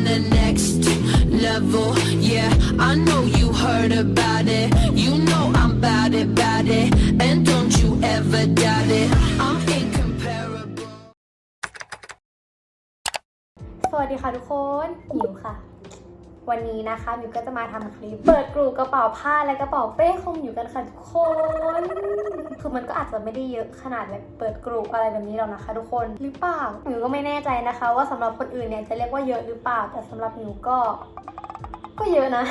the next level. Yeah, I know you heard about it. You know I'm about it, about it. And don't you ever doubt it. I'm incomparable. สวัสดีค่ะทุกคนหมิวค่ะ วันนี้นะคะหมิวก็จะมาทำคลิปเปิดกลุ่มกระเป๋าผ้าและกระเป๋าเป้ของอยู่กันค่ะทุกคนคือมันก็อาจจะไม่ได้เยอะขนาดแบบเปิดกลุ่มอะไรแบบนี้หรอกนะคะ ทุกคนหรือเปล่าหมิวก็ไม่แน่ใจนะคะ ว่าสำหรับคนอื่นเนี่ยจะเรียกว่าเยอะหรือเปล่า แต่สำหรับหมิวก็ ก็เยอะนะ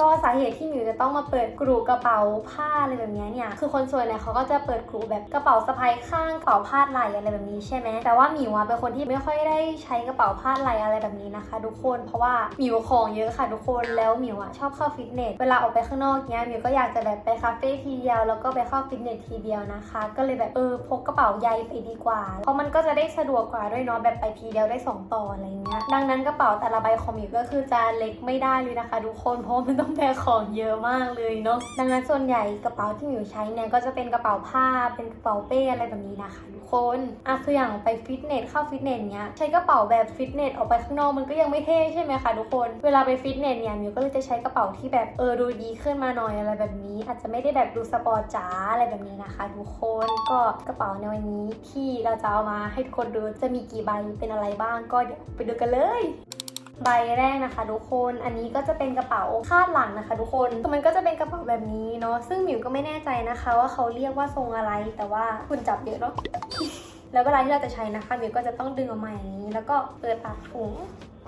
ก็สาเหตุที่หมิวจะต้องมาเปิดกรูกระเป๋าผ้าอะไรแบบนี้เนี่ย คือคนส่วนใหญ่เขาก็จะเปิดกรูแบบกระเป๋าสะพายข้างกระเป๋าพาดไหลอะไรแบบนี้ใช่ไหมแต่ว่าหมิวอะเป็นคนที่ไม่ค่อยได้ใช้กระเป๋าพาดไหลอะไรแบบนี้นะคะ ทุกคน เพราะว่าหมิวของเยอะค่ะทุกคน แล้วหมิวอะชอบเข้าฟิตเนส เวลาออกไปข้างนอกเนี้ยหมิวก็อยากจะแบบไปคาเฟ่ทีเดียวแล้วก็ไปเข้าฟิตเนสทีเดียวนะคะ ก็เลยแบบเออพกกระเป๋าใยไปดีกว่า เพราะมันก็จะได้สะดวกกว่าด้วยเนาะแบบไปทีเดียวได้สองต่ออะไรเงี้ย ดังนั้นกระเป๋าแต่ละใบของหมิวก็คือจะเล็กไม่ได้ได้เลยนะคะทุกคนเพราะมันต้องแบกของเยอะมากเลยเนาะดังนั้นส่วนใหญ่กระเป๋าที่หมิวใช้เนี่ยก็จะเป็นกระเป๋าผ้าเป็นกระเป๋าเป้อะไรแบบนี้นะคะทุกคนอะคืออย่างไปฟิตเนสเข้าฟิตเนสเนี้ยใช้กระเป๋าแบบฟิตเนสออกไปข้างนอกมันก็ยังไม่เท่ใช่ไหมคะทุกคนเวลาไปฟิตเนสเนี่ยมิวก็เลยจะใช้กระเป๋าที่แบบเออดูดีขึ้นมาหน่อยอะไรแบบนี้ อาจจะไม่ได้แบบดูสปอร์ตจ๋าอะไรแบบนี้นะคะ ทุกคนก็กระเป๋าในวันนี้ที่เราจะเอามาให้ทุกคนดูจะมีกี่ใบเป็นอะไรบ้างก็เดี๋ยวไปดูกันเลย ใบแรกนะคะ ทุกคน อันนี้ก็จะเป็นกระเป๋าคาดหลังนะคะ ทุกคนคือมันก็จะเป็นกระเป๋าแบบนี้เนาะ ซึ่งหมิวก็ไม่แน่ใจนะคะ ว่าเขาเรียกว่าทรงอะไร แต่ว่าคุณจับเยอะเนาะ แล้วเวลาที่เราจะใช้นะคะหมิวก็จะต้องดึงออกมาอย่างนี้ แล้วก็เปิดปากถุง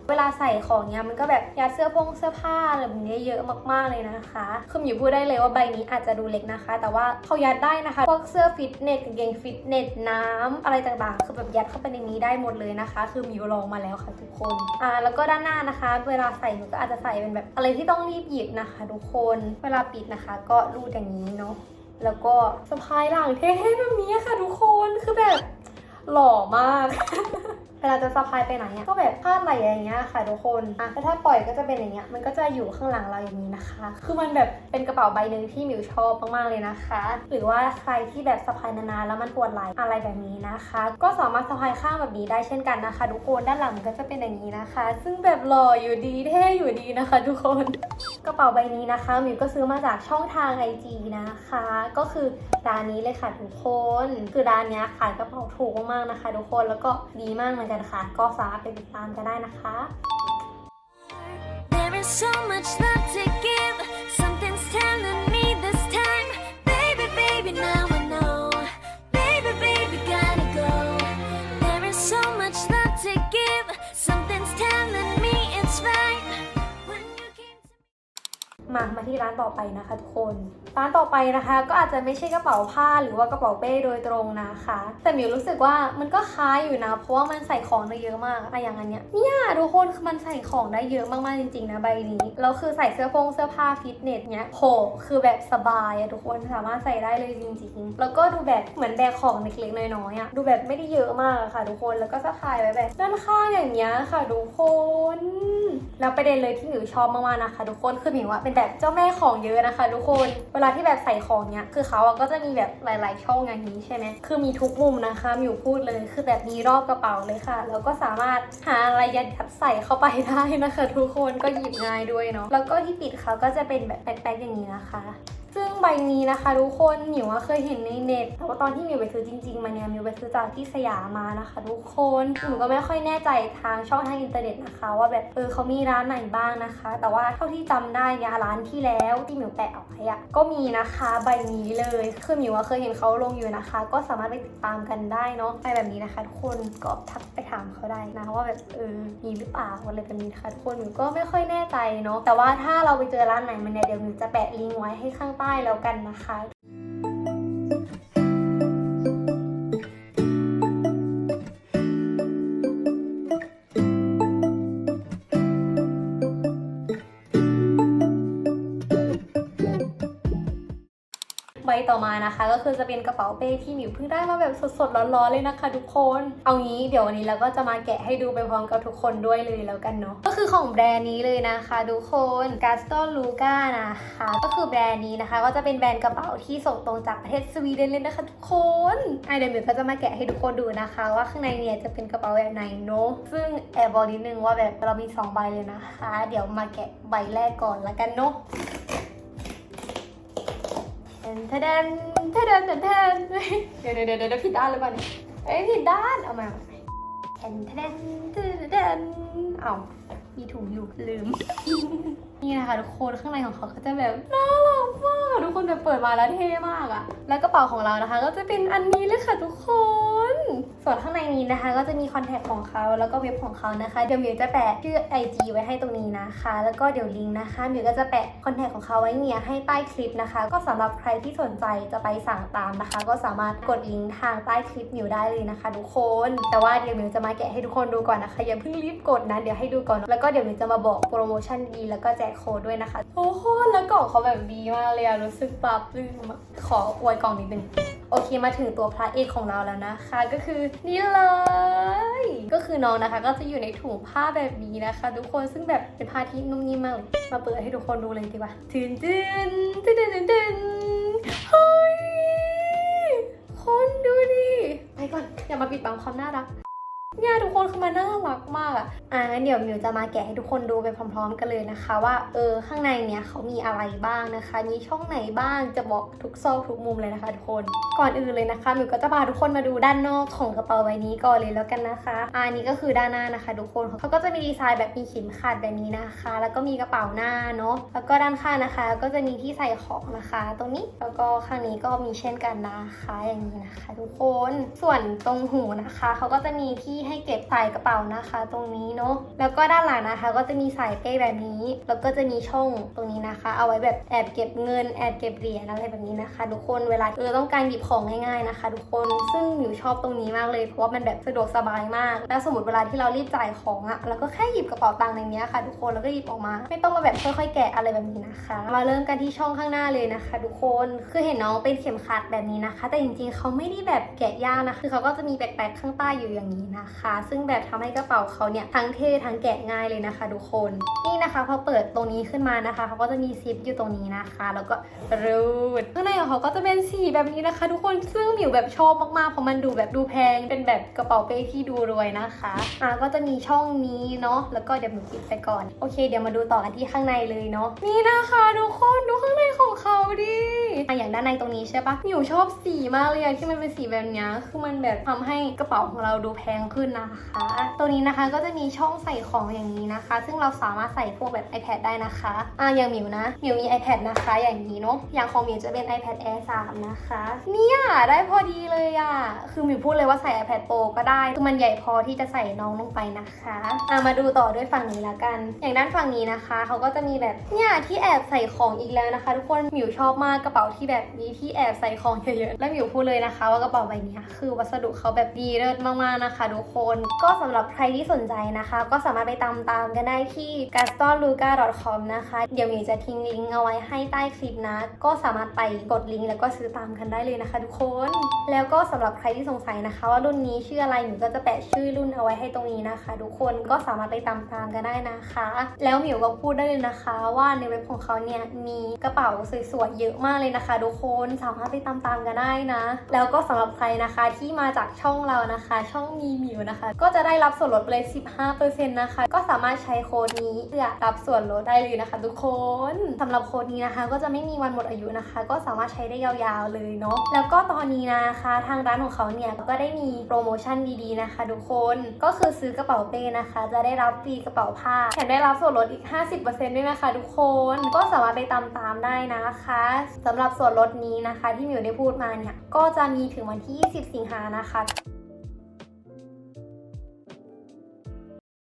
เวลาใส่ของเนี้ยมันก็แบบยัดเสื้อพงเสื้อผ้าอะไรแบบนี้เยอะมากๆเลยนะคะคือหมิวพูดได้เลยว่าใบนี้อาจจะดูเล็กนะคะ แต่ว่าเขายัดได้นะคะพวกเสื้อฟิตเนสกางเกงฟิตเนสน้ำอะไรต่างๆ คือแบบยัดเข้าไปในนี้ได้หมดเลยนะคะ คือหมิวลองมาแล้วค่ะทุกคนอ่าแล้วก็ด้านหน้านะคะ เวลาใส่หนูก็อาจจะใส่เป็นแบบอะไรที่ต้องรีบหยิบนะคะ ทุกคนเวลาปิดนะคะ ก็รูดอย่างนี้เนาะแล้วก็สะพายหลังเท่ๆแบบนี้ค่ะทุกคนคือแบบหล่อมาก เวลาจะสะพายไปไหนอะก็แบบพาดไหลอย่างเงี้ยค่ะทุกคนอะแต่ถ้าปล่อยก็จะเป็นอย่างเงี้ยมันก็จะอยู่ข้างหลังเราอย่างนี้นะคะ คือมันแบบเป็นกระเป๋าใบหนึ่งที่มิวชอบมากๆเลยนะคะ หรือว่าใครที่แบบสะพายนานๆแล้วมันปวดไหล่อะไรแบบนี้นะคะ ก็สามารถสะพายข้างแบบนี้ได้เช่นกันนะคะทุกคนด้านหลังก็จะเป็นอย่างนี้นะคะ ซึ่งแบบหล่ออยู่ดีเท่อยู่ดีนะคะ ทุกคนกระเป๋าใบนี้นะคะมิวก็ซื้อมาจากช่องทาง IG นะคะ ก็คือร้านนี้เลยค่ะทุกคน คือร้านเนี้ยขายกระเป๋าถูกมากนะคะ ทุกคนแล้วก็ดีมากเหมือนกันค่ะก็สามารถไปติดตามกันได้นะคะ There is so much love to give. Something's telling me this time. Baby, baby, now I know. Baby, baby, gotta go. There is so much love to give. Something's telling me it's right. When you came to มา มาที่ร้านต่อไปนะคะทุกคน ร้านต่อไปนะคะ ก็อาจจะไม่ใช่กระเป๋าผ้าหรือว่ากระเป๋าเป้โดยตรงนะคะ แต่หมิวรู้สึกว่ามันก็คล้ายอยู่นะ เพราะว่ามันใส่ของได้เยอะมากอะอย่างอันเนี้ยเนี่ยทุกคนคือมันใส่ของได้เยอะมากๆจริงๆนะใบนี้แล้วคือใส่เสื้อโพงเสื้อผ้าฟิตเนสเนี้ยโหคือแบบสบายอะทุกคนสามารถใส่ได้เลยจริงๆ แล้วก็ดูแบบเหมือนแบกของเล็กๆน้อยๆอะดูแบบไม่ได้เยอะมากอะค่ะ ทุกคนแล้วก็สะพายไว้แบบด้านข้างอย่างเงี้ยค่ะทุกคนแล้วประเด็นเลยที่หมิวชอบมากๆนะคะ ทุกคนคือหมิวว่าเป็นแบบเจ้าแม่ของเยอะนะคะ ทุกคนเวลาที่แบบใส่ของเนี้ยคือเขาอะก็จะมีแบบหลาย ๆ ช่องอย่างนี้ใช่ไหมคือมีทุกมุมนะคะมิวพูดเลยคือแบบมีรอบกระเป๋าเลยค่ะ แล้วก็สามารถหาอะไรยัดยัดใส่เข้าไปได้นะคะ ทุกคนก็หยิบง่ายด้วยเนาะแล้วก็ที่ปิดเขาก็จะเป็นแบบแป๊กๆอย่างนี้นะคะ ซึ่งใบนี้นะคะทุกคนหมิวเคยเห็นในเน็ตแต่ว่าตอนที่หมิวไปซื้อจริงๆมาเนี่ยหมิวไปซื้อจากที่สยามมานะคะ ทุกคนหมิวก็ไม่ค่อยแน่ใจทางช่องทางอินเทอร์เน็ตนะคะ ว่าแบบเออเขามีร้านไหนบ้างนะคะ แต่ว่าเท่าที่จำได้เนี่ยร้านที่แล้วที่หมิวแปะเอาไว้อะก็มีนะคะใบนี้เลยคือหมิวเคยเห็นเขาลงอยู่นะคะ ก็สามารถไปติดตามกันได้เนาะไปแบบนี้นะคะ ทุกคนก็ทักไปถามเขาได้นะว่าแบบเออมีหรือเปล่าอะไรแบบนี้นะคะทุกคนหมิวก็ไม่ค่อยแน่ใจเนาะแต่ว่าถ้าเราไปเจอร้านไหนมันเนี่ยเดี๋ยวหมิวจะแปะลิงก์ไว้ให้ข้างใต้แล้วกันนะคะ ต่อมานะคะ ก็คือจะเป็นกระเป๋าเป้ที่หมิวเพิ่งได้มาแบบสดๆร้อนๆเลยนะคะ ทุกคน เอางี้เดี๋ยววันนี้เราก็จะมาแกะให้ดูไปพร้อมกับทุกคนด้วยเลยแล้วกันเนาะก็คือของแบรนด์นี้เลยนะคะทุกคน g a s t o n Luca นะคะ ก็คือแบรนด์นี้นะคะ ก็จะเป็นแบรนด์กระเป๋าที่ส่งตรงจากประเทศสวีเดนเลยนะคะทุกคนไอเดี๋ยวหมิวก็จะมาแกะให้ทุกคนดูนะคะ ว่าข้างในเนี่ยจะเป็นกระเป๋าแบบไหนเนาะซึ่งแอบบอกนิดนึงว่าแบบเรามีสองใบเลยนะคะ เดี๋ยวมาแกะใบแรกก่อนละกันเนาะ แทนแทนทนแทนทนเดี๋ยวเดี๋ยวเดี๋ยวเดี๋ยวผิดด้านหรือเปล่าเนี่ยเอ้ยผิดด้านเอามาแทนแทนทนแทนเอามีถุงอยู่ลืม นี่นะคะทุกคนข้างในของเขาก็จะแบบน่ารักมากอะทุกคนแบบเปิดมาแล้วเท่มากอะแล้วกระเป๋าของเรานะคะ ก็จะเป็นอันนี้เลยค่ะทุกคน ส่วนข้างในนี้นะคะ ก็จะมีคอนแทคของเขาแล้วก็เว็บของเขานะคะเดี๋ยวมิวจะแปะชื่อ IG ไว้ให้ตรงนี้นะคะ แล้วก็เดี๋ยวลิงก์นะคะมิวก็จะแปะคอนแทคของเขาไว้เนี่ยให้ใต้คลิปนะคะ ก็สำหรับใครที่สนใจจะไปสั่งตามนะคะ ก็สามารถกดลิงก์ทางใต้คลิปมิวได้เลยนะคะ ทุกคน แต่ว่าเดี๋ยวมิวจะมาแกะให้ทุกคนดูก่อนนะคะอย่าเพิ่งรีบกดนะเดี๋ยวให้ดูก่อนแล้วก็เดี๋ยวมิวจะมาบอกโปรโมชั่นดีแล้วก็แจกโค้ดด้วยนะคะโอ้โหแล้วกล่องเขาแบบดีมากเลยอะรู้สึกปรับปลื้มขออวยกล่องนิดนึง โอเคมาถึงตัวพระเอกของเราแล้วนะคะ ก็คือนี่เลย ก็คือน้องนะคะ ก็จะอยู่ในถุงผ้าแบบนี้นะคะ ทุกคนซึ่งแบบเป็นผ้าที่นุ่มนิ่มมากเลยมาเปิดให้ทุกคนดูเลยดีกว่าตื่นตื่นตื่นตื่นตื่นตื่นเฮ้ยคนดูดิไปก่อนอย่ามาปิดบังความน่ารัก เนี่ยทุกคนคือมันน่ารักมากอะอะงั้นเดี๋ยวมิวจะมาแกะให้ทุกคนดูไปพร้อม ๆ กันเลยนะคะ ว่าเออข้างในเนี่ยเขามีอะไรบ้างนะคะ มีช่องไหนบ้างจะบอกทุกซอกทุกมุมเลยนะคะทุกคนก่อนอื่นเลยนะคะมิวก็จะพาทุกคนมาดูด้านนอกของกระเป๋าใบนี้ก่อนเลยแล้วกันนะคะอันนี้ก็คือด้านหน้านะคะ ทุกคนเขาก็จะมีดีไซน์แบบมีเข็มขัดแบบนี้นะคะ แล้วก็มีกระเป๋าหน้าเนาะแล้วก็ด้านข้างนะคะ ก็จะมีที่ใส่ของนะคะ ตรงนี้แล้วก็ข้างนี้ก็มีเช่นกันนะคะอย่างนี้นะคะ ทุกคนส่วนตรงหูนะคะเขาก็จะมีที่ใให้เก็บใส่กระเป๋านะคะ ตรงนี้เนาะแล้วก็ด้านหลังนะคะ ก็จะมีสายเป้แบบนี้ แล้วก็จะมีช่องตรงนี้นะคะ เอาไว้แบบแอบเก็บเงินแอบเก็บเหรียญอะไรแบบนี้นะคะทุกคนเวลาเออต้องการหยิบของง่ายๆนะคะ ทุกคนซึ่งหมิวชอบตรงนี้มากเลยเพราะว่ามันแบบสะดวกสบายมาก แล้วสมมติเวลาที่เรารีบจ่ายของอะเราก็แค่หยิบกระเป๋าตังค์ในนี้ค่ะ ทุกคนแล้วก็หยิบออกมา ไม่ต้องมาแบบค่อยๆแกะอะไรแบบนี้นะคะ มาเริ่มกันที่ช่องข้างหน้าเลยนะคะ ทุกคนคือเห็นน้องเป็นเข็มขัดแบบนี้นะคะ แต่จริงๆเขาไม่ได้แบบแกะยากนะคือเขาก็จะมีแปลกๆข้างใต้อยู่อย่างนี้นะคะ ซึ่งแบบทำให้กระเป๋าเขาเนี่ยทั้งเท่ทั้งแกะง่ายเลยนะคะ ทุกคนนี่นะคะพอเปิดตรงนี้ขึ้นมานะคะเขาก็จะมีซิปอยู่ตรงนี้นะคะ แล้วก็รูดข้างในของเขาก็จะเป็นสีแบบนี้นะคะ ทุกคนซึ่งหมิวแบบชอบมากๆเพราะมันดูแบบดูแพง เป็นแบบกระเป๋าเป้ที่ดูรวยนะคะอะก็จะมีช่องนี้เนาะแล้วก็เดี๋ยวหมิวปิดไปก่อนโอเค เดี๋ยวมาดูต่อกันที่ข้างในเลยเนาะนี่นะคะทุกคนดูข้างในของเขาดิอะอย่างด้านในตรงนี้ใช่ปะหมิวชอบสีมากเลยอะที่มันเป็นสีแบบนี้คือมันแบบทำให้กระเป๋าของเราดูแพงขึ้นนะคะ ตัวนี้นะคะก็จะมีช่องใส่ของอย่างนี้นะคะ ซึ่งเราสามารถใส่พวกแบบ iPad ได้นะคะอะอย่างมิวนะมิวมี iPad นะคะอย่างนี้เนาะอย่างของมิวจะเป็น iPad Air 3 นะคะ เนี่ยได้พอดีเลยอะคือมิวพูดเลยว่าใส่ iPad Pro ก็ได้คือมันใหญ่พอที่จะใส่น้องลงไปนะคะอะมาดูต่อด้วยฝั่งนี้ละกัน อย่างด้านฝั่งนี้นะคะเขาก็จะมีแบบเนี่ยที่แอบใส่ของอีกแล้วนะคะ ทุกคนมิวชอบมากกระเป๋าที่แบบมีที่แอบใส่ของเยอะๆและหมิวพูดเลยนะคะ ว่ากระเป๋าใบเนี้ยคือวัสดุเขาแบบดีเลิศมากๆนะคะทุกคน ก็สำหรับใครที่สนใจนะคะ ก็สามารถไปตามตามกันได้ที่ gastonluca.com นะคะ เดี๋ยวมิวจะทิ้งลิงก์เอาไว้ให้ใต้คลิปนะ ก็สามารถไปกดลิงก์แล้วก็ซื้อตามกันได้เลยนะคะ ทุกคน แล้วก็สำหรับใครที่สงสัยนะคะ ว่ารุ่นนี้ชื่ออะไรหมิวก็จะแปะชื่อรุ่นเอาไว้ให้ตรงนี้นะคะ ทุกคนก็สามารถไปตามตามกันได้นะคะ แล้วหมิวก็พูดได้เลยนะคะ ว่าในเว็บของเขาเนี่ยมีกระเป๋าสวยๆเยอะมากเลยนะคะ ทุกคนสามารถไปตามตามกันได้นะ แล้วก็สำหรับใครนะคะที่มาจากช่องเรานะคะ ช่องมีหมิวนะคะ ก็จะได้รับส่วนลดไปเลย 15%นะคะ ก็สามารถใช้โค้ดนี้เพื่อรับส่วนลดได้เลยนะคะ ทุกคนสำหรับโค้ดนี้นะคะ ก็จะไม่มีวันหมดอายุนะคะ ก็สามารถใช้ได้ยาวๆเลยเนาะแล้วก็ตอนนี้นะคะ ทางร้านของเขาเนี่ยก็ได้มีโปรโมชั่นดีๆนะคะ ทุกคนก็คือซื้อกระเป๋าเป้นะคะ จะได้รับฟรีกระเป๋าผ้าแถมได้รับส่วนลดอีก 50%ด้วยนะคะ ทุกคนก็สามารถไปตามๆได้นะคะสำหรับส่วนลดนี้นะคะ ที่มิวได้พูดมาเนี่ยก็จะมีถึงวันที่ 20 สิงหานะคะ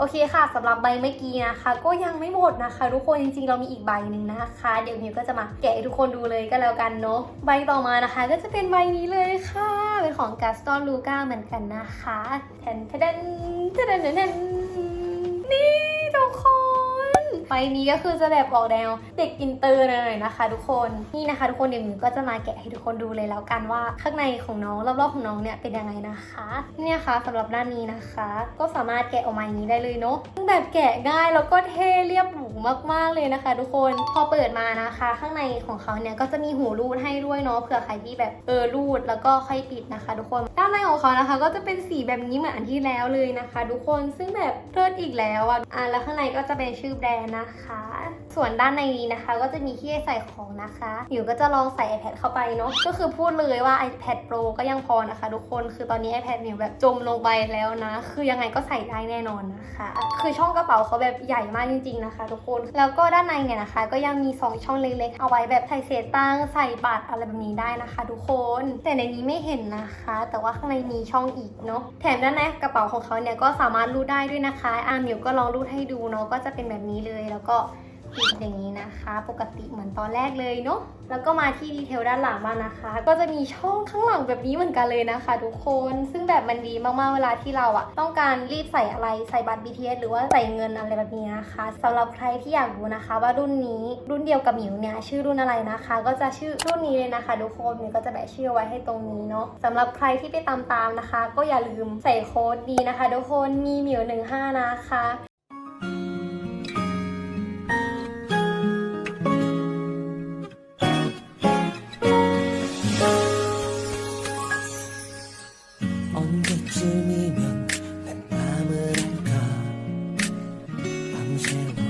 โอเคค่ะสำหรับใบเมื่อกี้นะคะ ก็ยังไม่หมดนะคะ ทุกคนจริงๆเรามีอีกใบหนึ่งนะคะ เดี๋ยวมิวก็จะมาแกะให้ทุกคนดูเลยก็แล้วกันเนาะใบต่อมานะคะ ก็จะเป็นใบนี้เลยค่ะ เป็นของกาสตอนลูกาเหมือนกันนะคะแทนแทนแทนแทนนนี่ ใบนี้ก็คือจะแบบออกแนวเด็กอินเตอร์หน่อยนะคะ ทุกคนนี่นะคะ ทุกคนเดี๋ยวมิวก็จะมาแกะให้ทุกคนดูเลยแล้วกันว่าข้างในของน้องรอบๆของน้องเนี่ยเป็นยังไงนะคะเนี่ยค่ะสำหรับด้านนี้นะคะ ก็สามารถแกะออกมาอย่างนี้ได้เลยเนาะซึ่งแบบแกะง่ายแล้วก็เท่เรียบหรู มากๆเลยนะคะ ทุกคนพอเปิดมานะคะ ข้างในของเขาเนี่ยก็จะมีหูรูดให้ด้วยเนาะเผื่อใครที่แบบเออรูดแล้วก็ค่อยปิดนะคะ ทุกคนด้านในของเขานะคะ ก็จะเป็นสีแบบนี้เหมือนอันที่แล้วเลยนะคะ ทุกคนซึ่งแบบเลิศอีกแล้วอะอะแล้วข้างในก็จะเป็นชื่อแบรนด์นะคะ ส่วนด้านในนี้นะคะ ก็จะมีที่ให้ใส่ของนะคะอยู่ก็จะลองใส่ iPad เข้าไปเนาะก็คือพูดเลยว่า iPad Pro ก็ยังพอนะคะ ทุกคนคือตอนนี้ iPad มิวแบบจมลงไปแล้วนะ คือยังไงก็ใส่ได้แน่นอนนะคะ คือช่องกระเป๋าเขาแบบใหญ่มากจริง ๆนะคะ ทุกคนแล้วก็ด้านในเนี่ยนะคะ ก็ยังมี 2 ช่องเล็กๆ เอาไว้แบบใส่เศษตังใส่บัตรอะไรแบบนี้ได้นะคะ ทุกคน แต่ในนี้ไม่เห็นนะคะ แต่ว่าข้างในมีช่องอีกเนาะแถมด้านในกระเป๋าของเขาเนี่ยก็สามารถรูดได้ด้วยนะคะอามิวก็ลองรูดให้ดูเนาะก็จะเป็นแบบนี้เลยแล้วก็ ปิดอย่างนี้นะคะ ปกติเหมือนตอนแรกเลยเนาะแล้วก็มาที่ดีเทลด้านหลังบ้างนะคะ ก็จะมีช่องข้างหลังแบบนี้เหมือนกันเลยนะคะ ทุกคนซึ่งแบบมันดีมากๆเวลาที่เราอะต้องการรีบใส่อะไรใส่บัตร BTS หรือว่าใส่เงินอะไรแบบนี้นะคะสำหรับใครที่อยากรู้นะคะ ว่ารุ่นนี้รุ่นเดียวกับหมิวเนี่ยชื่อรุ่นอะไรนะคะ ก็จะชื่อรุ่นนี้เลยนะคะ ทุกคนหมิวก็จะแปะชื่อไว้ให้ตรงนี้เนาะสำหรับใครที่ไปตามๆนะคะ ก็อย่าลืมใส่โค้ดดีนะคะ ทุกคนมีหมิว15นะคะ 밤새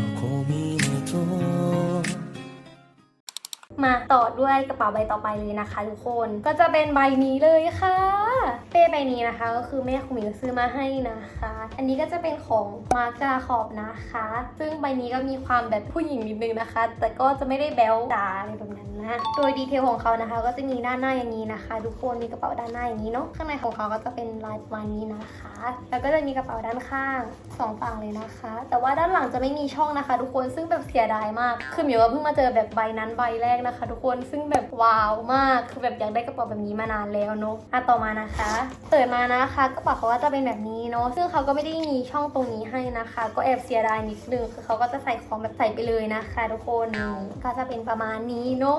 มาต่อด้วยกระเป๋าใบต่อไปเลยนะคะทุกคนก็จะเป็นใบนี้เลยค่ะ เป้ใบนี้นะคะ ก็คือแม่ของหมิวซื้อมาให้นะคะ อันนี้ก็จะเป็นของมาร์กาขอบนะคะ ซึ่งใบนี้ก็มีความแบบผู้หญิงนิดนึงนะคะ แต่ก็จะไม่ได้แบลจ๋าอะไรแบบนั้นนะ โดยดีเทลของเขานะคะ ก็จะมีด้านหน้าอย่างนี้นะคะ ทุกคนมีกระเป๋าด้านหน้าอย่างนี้เนาะข้างในของเขาก็จะเป็นลายประมาณนี้นะคะ แล้วก็จะมีกระเป๋าด้านข้างสองฝั่งเลยนะคะ แต่ว่าด้านหลังจะไม่มีช่องนะคะ ทุกคนซึ่งแบบเสียดายมากคือหมิวเพิ่งมาเจอแบบใบนั้นใบแรกนะะคะ ทุกคนซึ่งแบบว้าวมากคือแบบอยากได้กระเป๋าแบบนี้มานานแล้วเนาะอะต่อมานะคะเปิดมานะคะกระเป๋าเขาว่าจะเป็นแบบนี้เนาะซึ่งเขาก็ไม่ได้มีช่องตรงนี้ให้นะคะ ก็แอบเสียดายนิดนึงคือเขาก็จะใส่ของแบบใส่ไปเลยนะคะ ทุกคนก็จะเป็นประมาณนี้เนาะ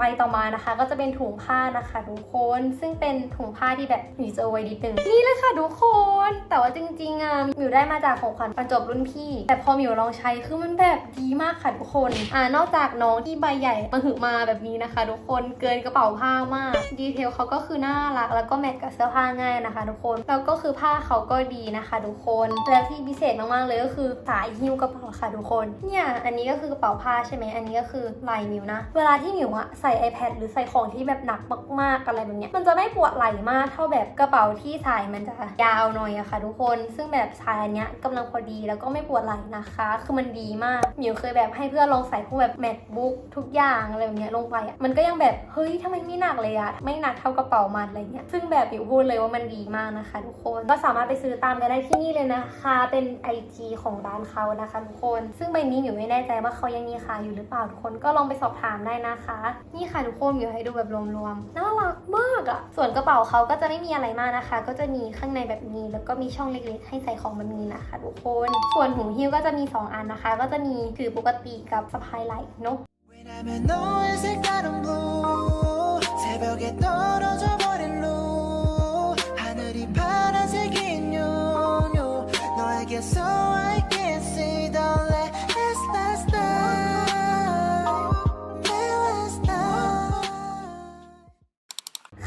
ใบต่อมานะคะ ก็จะเป็นถุงผ้านะคะทุกคนซึ่งเป็นถุงผ้าที่แบบหมิวจอไว้นิดนึงนี่เลยค่ะทุกคน แต่ว่าจริงๆอะมิวได้มาจากของขวัญบรรจบรุ่นพี่ แต่พอมิวลองใช้คือมันแบบดีมากค่ะทุกคนอ่านอกจากน้องที่ใบใหญ่มาหึมาแบบนี้นะคะ ทุกคนเกินกระเป๋าผ้ามากดีเทลเขาก็คือน่ารัก แล้วก็แมทกับเสื้อผ้าง่ายนะคะ ทุกคนแล้วก็คือผ้าเขาก็ดีนะคะ ทุกคนแล้วที่พิเศษมากๆเลยก็คือสายหิ้วกระเป๋าค่ะทุกคนเนี่ยอันนี้ก็คือกระเป๋าผ้าใช่ไหมอันนี้ก็คือลายมิวนะ เวลาที่มิวอะใส่ส่ iPad หรือใส่ของที่แบบหนักมากๆอะไรแบบเนี้ยมันจะไม่ปวดไหล่มากเท่าแบบกระเป๋าที่สายมันจะยาวหน่อยอะค่ะ ทุกคนซึ่งแบบสายอันเนี้ยกำลังพอดีแล้วก็ไม่ปวดไหล่นะคะ คือมันดีมากหมิวเคยแบบให้เพื่อนลองใส่พวกแบบ MacBook ทุกอย่างอะไรแบบเนี้ยลงไปอะมันก็ยังแบบเฮ้ยทำไมไม่หนักเลยอะไม่หนักเท่ากระเป๋ามันอะไรเงี้ยซึ่งแบบหมิวพูดเลยว่ามันดีมากนะคะ ทุกคนก็สามารถไปซื้อตามกันได้ที่นี่เลยนะคะ เป็น IG ของร้านเขานะคะทุกคน ซึ่งใบนี้หมิวไม่แน่ใจว่าเขายังมีขายอยู่หรือเปล่าทุกคนก็ลองไปสอบถามได้นะคะนี่ค่ะทุกคนหมิวให้ดูแบบรวมๆน่ารักมากอะส่วนกระเป๋าเขาก็จะไม่มีอะไรมากนะคะ ก็จะมีข้างในแบบนี้ แล้วก็มีช่องเล็กๆ ให้ใส่ของแบบนี้นะคะ ทุกคน ส่วนหูหิ้วก็จะมี 2 อันนะคะ ก็จะมีถือปกติกับสะพายไหล่เนาะ 왜냐면 너의 색다른 blue 새벽에 떨어져 버린 루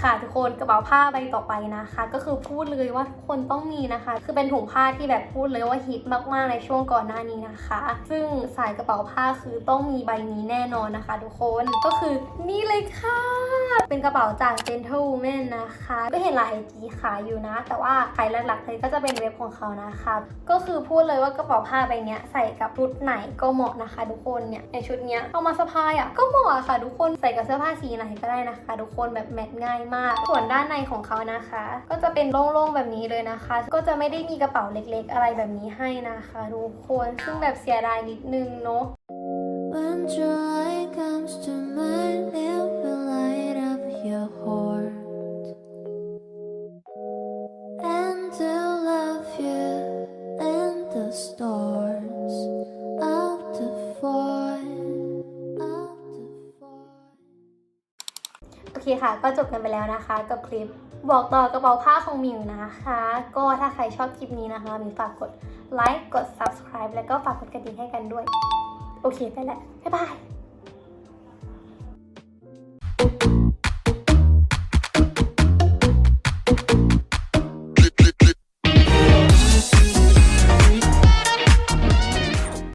ค่ะทุกคนกระเป๋าผ้าใบต่อไปนะคะ ก็คือพูดเลยว่าทุกคนต้องมีนะคะ คือเป็นถุงผ้าที่แบบพูดเลยว่าฮิตมากๆในช่วงก่อนหน้านี้นะคะ ซึ่งสายกระเป๋าผ้าคือต้องมีใบนี้แน่นอนนะคะ ทุกคนก็คือนี่เลยค่ะ เป็นกระเป๋าจาก Gentlewoman นะคะ ก็เห็นหลายไอจีขายอยู่นะ แต่ว่าขายหลักๆเลยก็จะเป็นเว็บของเขานะคะ ก็คือพูดเลยว่ากระเป๋าผ้าใบเนี้ยใส่กับชุดไหนก็เหมาะนะคะ ทุกคนเนี่ยในชุดเนี้ยเอามาสะพายอะก็เหมาะอะค่ะ ทุกคนใส่กับเสื้อผ้าสีไหนก็ได้นะคะ ทุกคนแบบแมทง่ายมาก ส่วนด้านในของเขานะคะ ก็จะเป็นโล่งๆแบบนี้เลยนะคะ ก็จะไม่ได้มีกระเป๋าเล็กๆ อะไรแบบนี้ให้นะคะทุกคนซึ่งแบบเสียดายนิดนึงเนาะ เคค่ะ ก็จบกันไปแล้วนะคะ กับคลิปบอกต่อกระเป๋าผ้าของมิวนะคะ ก็ถ้าใครชอบคลิปนี้นะคะมิวฝากกดไลค์กด subscribe แล้วก็ฝากกดกระดิ่งให้กันด้วย โอเคไปแล้วบ๊ายบาย